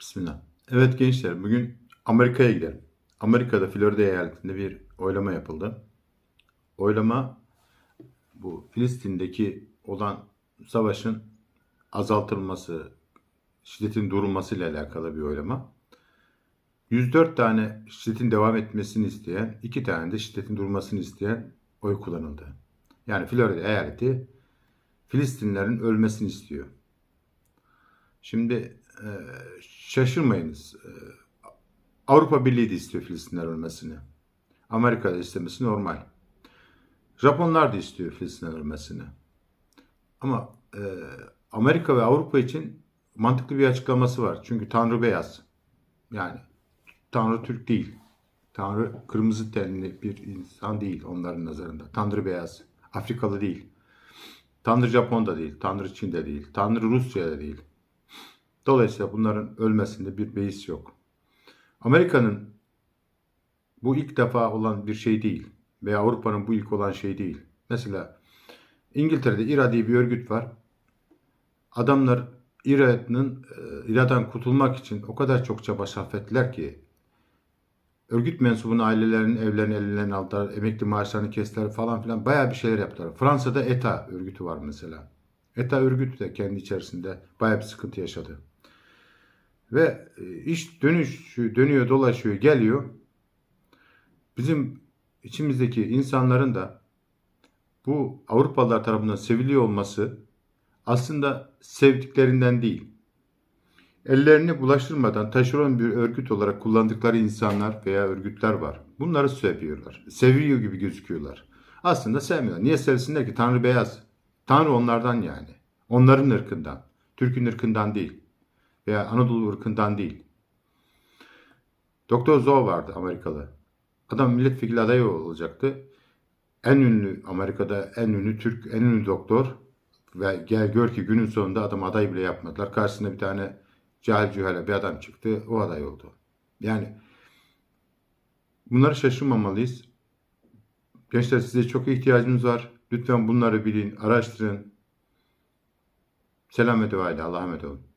Bismillah. Evet gençler bugün Amerika'ya gidelim. Amerika'da Florida eyaletinde bir oylama yapıldı. Oylama bu Filistin'deki olan savaşın azaltılması, şiddetin durulması ile alakalı bir oylama. 104 tane şiddetin devam etmesini isteyen, 2 tane de şiddetin durmasını isteyen oy kullanıldı. Yani Florida eyaleti Filistinlerin ölmesini istiyor. Şimdi e, şaşırmayınız. E, Avrupa Birliği de istiyor Filistinler ölmesini. Amerika da istemesi normal. Japonlar da istiyor Filistinler ölmesini. Ama e, Amerika ve Avrupa için mantıklı bir açıklaması var. Çünkü Tanrı beyaz. Yani Tanrı Türk değil. Tanrı kırmızı tenli bir insan değil onların nazarında. Tanrı beyaz. Afrikalı değil. Tanrı Japon'da değil. Tanrı Çin'de değil. Tanrı Rusya'da değil. Dolayısıyla bunların ölmesinde bir beis yok. Amerika'nın bu ilk defa olan bir şey değil. Veya Avrupa'nın bu ilk olan şey değil. Mesela İngiltere'de İRA diye bir örgüt var. Adamlar İRA'nın e, İRA'dan kurtulmak için o kadar çok çaba sarf ettiler ki örgüt mensubunun ailelerinin evlerini elinden aldılar, emekli maaşlarını kestiler falan filan bayağı bir şeyler yaptılar. Fransa'da ETA örgütü var mesela. ETA örgütü de kendi içerisinde bayağı bir sıkıntı yaşadı. Ve e, iş dönüş dönüyor, dolaşıyor, geliyor. Bizim içimizdeki insanların da bu Avrupalılar tarafından seviliyor olması aslında sevdiklerinden değil. Ellerini bulaştırmadan taşeron bir örgüt olarak kullandıkları insanlar veya örgütler var. Bunları seviyorlar. Seviyor gibi gözüküyorlar. Aslında sevmiyorlar. Niye sevsinler ki? Tanrı beyaz. Tanrı onlardan yani. Onların ırkından. Türk'ün ırkından değil. Veya Anadolu ırkından değil. Doktor Zoe vardı Amerikalı. Adam milletvekili adayı olacaktı. En ünlü Amerika'da en ünlü Türk, en ünlü doktor ve gel gör ki günün sonunda adam aday bile yapmadılar. Karşısında bir tane cahil cühele bir adam çıktı. O aday oldu. Yani bunları şaşırmamalıyız. Gençler size çok ihtiyacımız var. Lütfen bunları bilin, araştırın. Selam ve dua ile Allah'a emanet olun.